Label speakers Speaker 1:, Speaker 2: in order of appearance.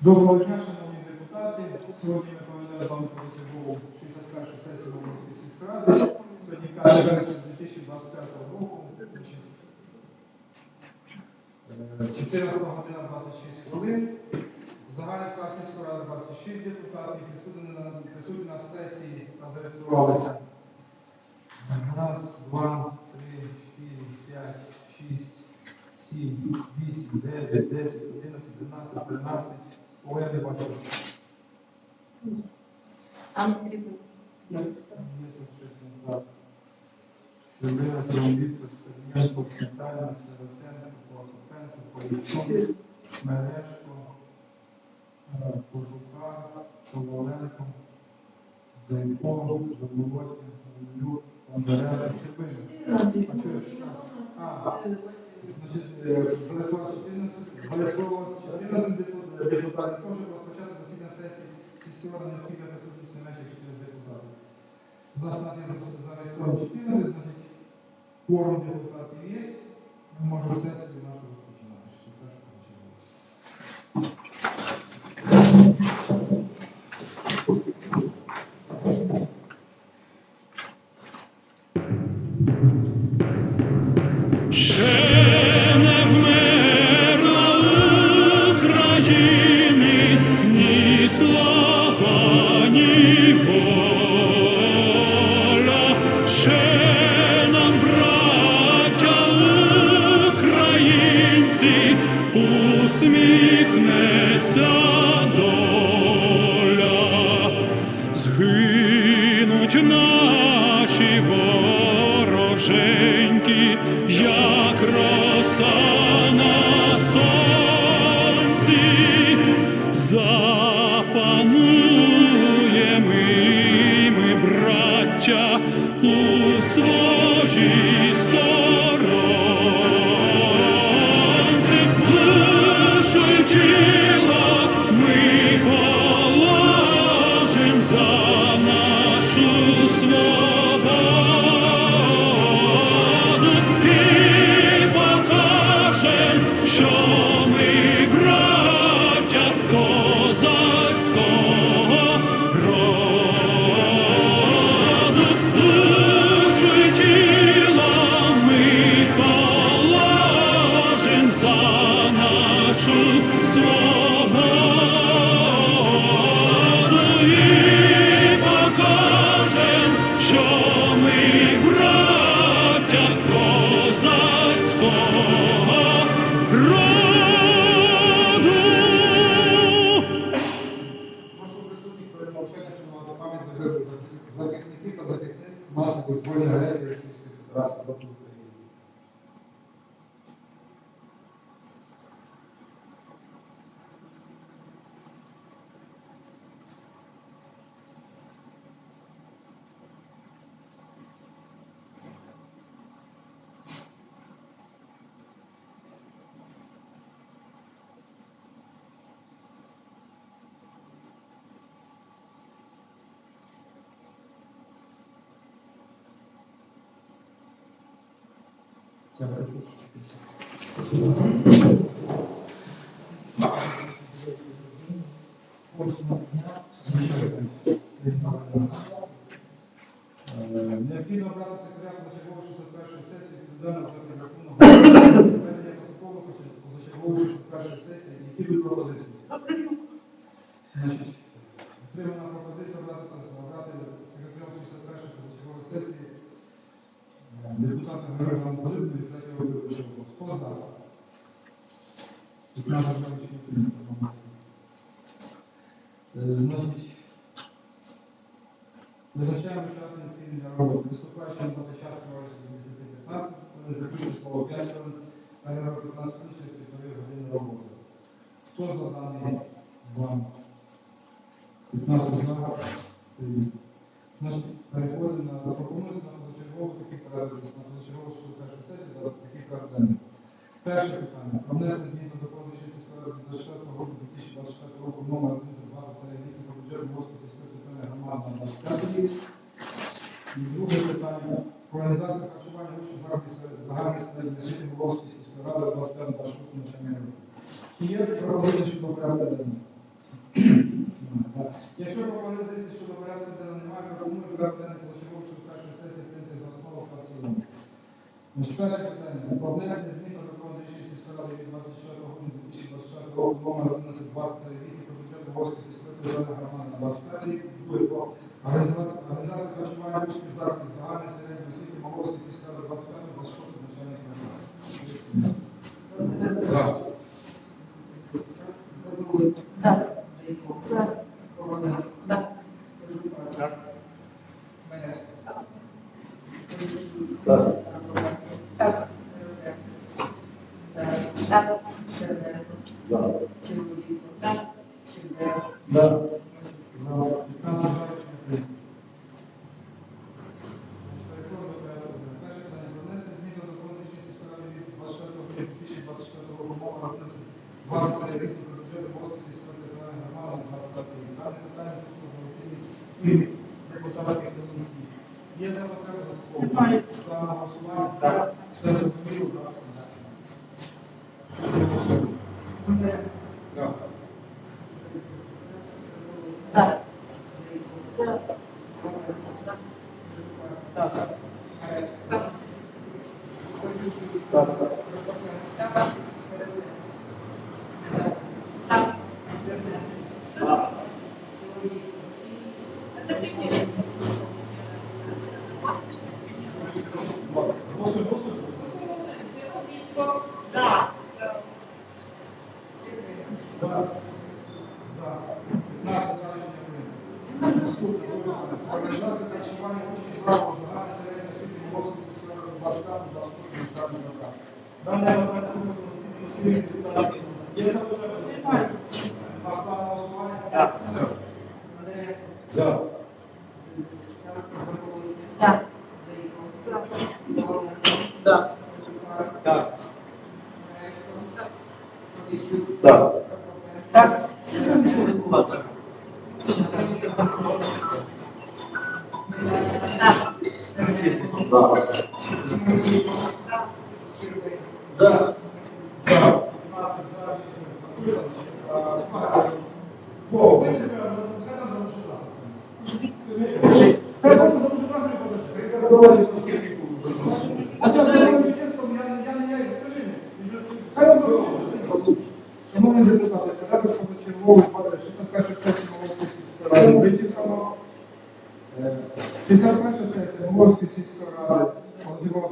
Speaker 1: Доброго дня, шановні депутати. Сьогодні ми повинні з вами протягом 61 сесії Волинської сільської ради. Сьогодні 5 вересня 2025 року. Е, 14 година 26 хвилин. Загальний склад сільської ради 26 депутатів. Присутні на, присутні на сесії та зареєструвалися. Раз, два, три, чотири, п'ять, шість, сім, вісім, дев'ять, десять, одинадцять, дванадцять, тринадцять. Ой, я не бачу.
Speaker 2: Анна Григорьевна.
Speaker 1: Людина Тромбіт, Стадієнко, Сметана, Сиротенко, Прокопенко, Поліщон, Мережко, Кожука, Коваленко, Зайко, Заболотін, Гумилюк, Бондаренко, Щербина. А, Значить, е, зареєструвалося 14, зареєструвалося 14 депу- депутатів. Прошу розпочати засідання сесії сільської ради необхідно присутність не менше 4 депутатів. Зараз у нас є за- зареєстровано 14, значить, кворум депутатів є. Ми можемо сесію нашу розпочинати.
Speaker 3: Усміхнеться Jesus. Нашу
Speaker 1: Необхідно обрати секретаря позачергової 61 сесії відповідально за підрахунок ведення протоколу позачергової 61 сесії. Які будуть пропозиції? Отримана пропозиція обрати, обрати секретарем 61 позачергової сесії е, депутата Георгія від 3 виборчого. Хто за? 15 років не прийнято. Значить, Визначаємо час необхідний для роботи. Виступаючи на початку говорить 10-15, коли заключить слово 5 хвилин, перерва 15 хвилин через півтори години роботи. Хто за даний бланк? 15 за. Значить, переходимо на пропонується позачергову такий порядок, на позачергову першу сесію, за такий порядок. Перше питання. Про внесення змін до закону сільської ради 24 року 2024 року номер 1 за 28 про бюджет Московської сільської територіальної громади на 25. І друге питання. Про організацію харчування учнів загальної середньої освіти Волоської сільської ради 25 26 навчального року. Чи є пропозиції щодо порядку денного? Якщо пропозиції щодо порядку денного немає, пропоную порядок денний почергово першої сесії Значить, перше питання. Внесення змін до закону рішення сільської ради від 24 грудня 2024 року номер 1128 про бюджет Волоської сільської територіальної громади на 25 рік. Друге про організацію харчування учнів закладів загальної середньої освіти Волоської сільської ради 25-26 навчальних років.
Speaker 2: За.
Speaker 4: За.
Speaker 1: Засіданні спільних депутатських комісій. Є за потреби за слово?
Speaker 4: Немає.
Speaker 1: Ставимо на голосування?
Speaker 2: Бондаренко.
Speaker 1: За.
Speaker 4: За.
Speaker 2: Зайко.
Speaker 4: За.
Speaker 2: Коваленко. Кожуха.
Speaker 4: Так.
Speaker 2: Мережко. Кожух.
Speaker 1: Так.
Speaker 2: Прокопенко. Сиротенко. За.
Speaker 4: Так.
Speaker 2: Черненко. Чоловіко.
Speaker 1: Голосуй, голосуй.
Speaker 2: Чоловіко.
Speaker 4: За.
Speaker 2: Щербера.
Speaker 1: За. За. 15 за рішення прийнято. Наступне питання. Організація харчування учнів закладу загальної середньої parę. Bo będzie skala, zadam za muszę klasę. Ja po prostu za muszę klasę nie A co wtedy robicie dziecko? Ja nie jaję, skarżymy. Zadam za muszę klasę. Szanowny deputatek, rada wchodzę w głowę, wpada 61 kwestii mogą Teraz będzie samo. 61 kwestii mogą się odzywał